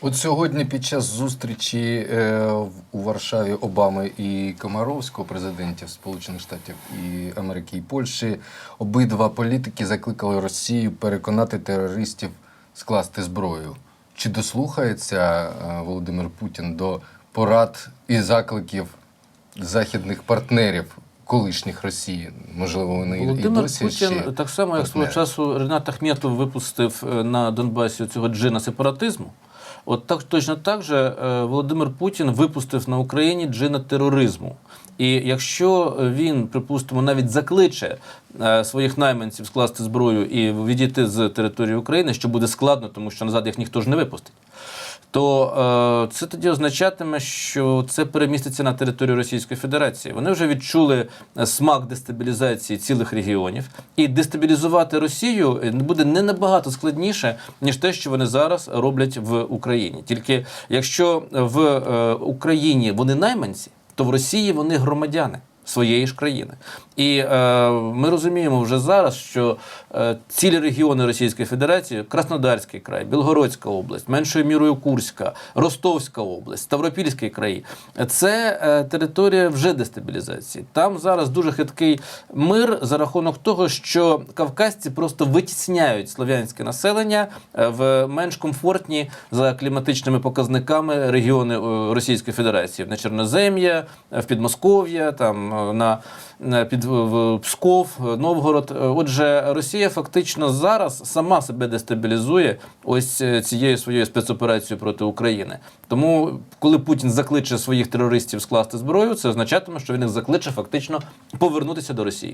От сьогодні під час зустрічі е, у Варшаві Обами і Комаровського, президентів Сполучених Штатів і Америки і Польщі, обидва політики закликали Росію переконати терористів скласти зброю. Чи дослухається е, Володимир Путін до порад і закликів західних партнерів, колишніх Росії? Можливо, вони і досі Путін ще так само, як свого часу Ренат Ахметов випустив е, на Донбасі цього джина сепаратизму. От так точно так же е, Володимир Путін випустив на Україні джина тероризму. І якщо він, припустимо, навіть закличе своїх найманців скласти зброю і відійти з території України, що буде складно, тому що назад їх ніхто ж не випустить то е, це тоді означатиме, що це переміститься на територію Російської Федерації. Вони вже відчули е, смак дестабілізації цілих регіонів, і дестабілізувати Росію е, буде не набагато складніше, ніж те, що вони зараз роблять в Україні. Тільки якщо в е, Україні вони найманці, то в Росії вони громадяни. Своєї ж країни, і е, ми розуміємо вже зараз, що е, цілі регіони Російської Федерації Краснодарський край, Білгородська область, меншою мірою Курська, Ростовська область, Ставропільський край це е, територія вже дестабілізації. Там зараз дуже хиткий мир за рахунок того, що кавказці просто витісняють слов'янське населення е, в менш комфортні за кліматичними показниками регіони е, Російської Федерації на Чорнозем'я, е, в Підмосков'я, там на, під в Псков, е, Новгород. Е, Отже, Росія фактично зараз сама себе дестабілізує ось е, цією своєю спецоперацією проти України. Тому, коли Путін закличе своїх терористів скласти зброю, це означатиме, що він їх закличе фактично повернутися до Росії.